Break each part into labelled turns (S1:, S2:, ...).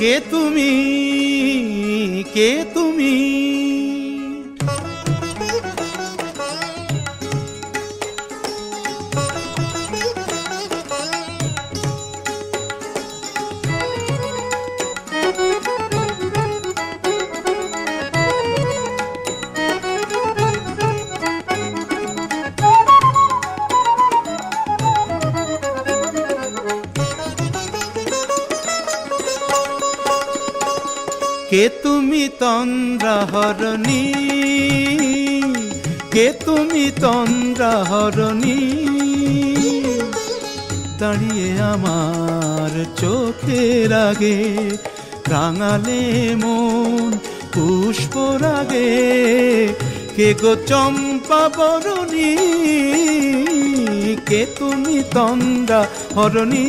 S1: কে তুমি? কে তুমি? কে তুমি তন্দ্রাহরণী? কে তুমি তন্দ্রাহরণী? দাঁড়িয়ে আমার চোখের আগে রাঙালে মন পুষ্প রাগে কে গো চম্পা বরণী? কে তুমি তন্দ্রা হরণী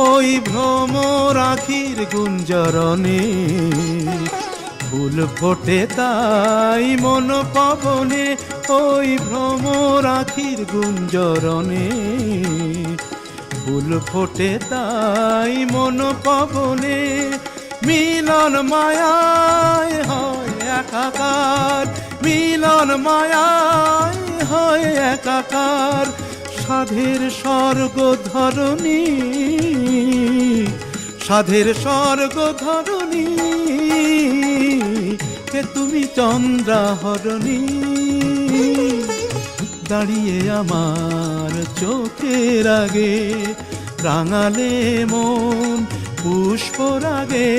S1: ওই ভ্রমর আখির গুঞ্জরণে। ফুল ফোটে তাই মন পবনে, ওই ভ্রমর আখির গুঞ্জরণে। ফুল ফোটে তাই মন পবনে, মিলন মায়ায় হয় একাকার। মিলন মায়ায় হয় একাকার। সাধের স্বর্গ ধরণী, সাধের স্বর্গ ধরণী, কে তুমি চন্দ্রা হরণী দাঁড়িয়ে আমার চোখের আগে রাঙালে মন পুষ্প রাগে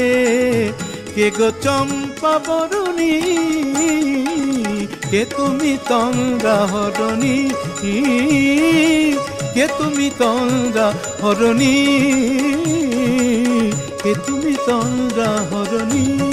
S1: কে গো চম্পা বরণী? কে তুমি তঙ্গা হরণী? কে তুমি তঙ্গা হরণী? কে তুমি তঙ্গা হরণী?